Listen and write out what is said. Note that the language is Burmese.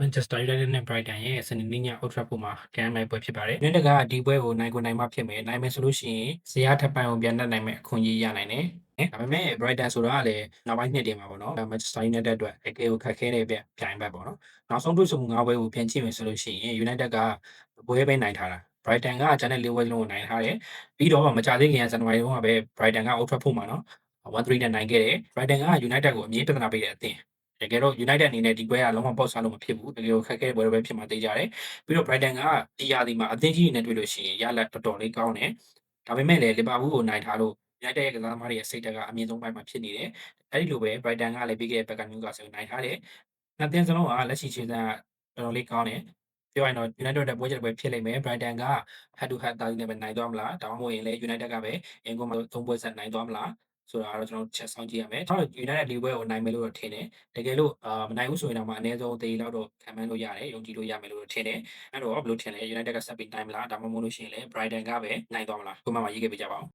Manchester United နဲ့ Brighton ရဲ့စနေနေ့ည Old Trafford မှာကန်ရမယ့်ပွဲဖြစ်ပါတယ်။ United ကဒီပွဲကိုနိုင်ကိုနိုင်မှဖြစ်မယ်။နိုင်မယ်ဆိုလို့ရှိရင်ဇယားထပ်ပိုင်းကိုပြန်တက်နိုင်မယ့်အခွင့်အရေးရနိုင်တယ်။ဒါပေမဲ့ Brighton ဆိုတာကလည်းနောက်ပိုင်းနှစ်တွေမှာပေါ့နော်။ Manchester United အတွက်တကယ်ကိုခက်ခဲတဲ့ပြပြိုင်ဘက်ပေါ့နော်။နောက်ဆုံးတွေ့ဆုံမှု၅ပွဲကိုပြန်ကြည့်မယ်ဆိုလို့ရှိရင် United ကပွဲပဲနိုင်ထားတာ။ Brighton ကကျန်တဲ့၄ပွဲလုံးကိုနိုင်ထားတယ်။ပြီးတော့မကြသေးခင်ကဇန်နဝါရီတုန်းကပဲ Brighton က Old Trafford မှာနော်1-3နဲ့နိုင်ခဲ့တယ်။ Brighton က United ကိုအမြဲပြဿနာပေးတဲ့အသင်း။ တကယ်တော့ United အနေနဲ့ဒီပွဲကလုံးဝပေါက်စားလို့မဖြစ်ဘူး။တကယ်ကိုခက်ခဲတဲ့ပွဲပဲဖြစ်မှာသေချာတယ်။ပြီးတော့ Brighton ကဒီရာသီမှာအသင်းကြီးတွေနဲ့တွေ့လို့ရှိရင်ရလဒ်တော်တော်လေးကောင်းတယ်။ဒါပေမဲ့လည်း Liverpool ကိုနိုင်ထားလို့ United ရဲ့ကစားသမားတွေရဲ့စိတ်ဓာတ်ကအမြင့်ဆုံးပိုင်းမှာဖြစ်နေတယ်။အဲဒီလိုပဲ Brighton ကလည်းပြီးခဲ့တဲ့ဘက်က Newcastle ကိုနိုင်ထားတယ်။နှစ်သင်းစလုံးကလက်ရှိခြေစွမ်းကတော်တော်လေးကောင်းတယ်။ပြောရရင်တော့ United အတွက်ပွဲချက်တပွဲဖြစ်လိမ့်မယ်။ Brighton က head to head အသာစီးနဲ့ပဲနိုင်သွားမလား။ဒါမှမဟုတ်ရင်လည်း United ကပဲအိမ်ကွင်းမှာ၃ပွဲဆက်နိုင်သွားမလား ဆိုတာကတော့ကျနော်တို့ချက်စောင့်ကြည့်ရမယ်။ကျနော်တို့ United ၄ပွဲကိုနိုင်မယ်လို့တော့ထင်တယ်။တကယ်လို့အာမနိုင်ဘူးဆိုရင်တောင်မှအနည်းဆုံးသရေလောက်တော့ခန့်မှန်းလို့ရတယ်။ယုံကြည်လို့ရမယ်လို့တော့ထင်တယ်။အဲ့တော့ဘယ်လိုထင်လဲ United ကဆက်ပြီးနိုင်မလား။ဒါမှမဟုတ်လို့ရှိရင်လည်း Brighton ကပဲနိုင်သွားမလား။ကွန်မန့်မှာရေးခဲ့ပေးကြပါဦး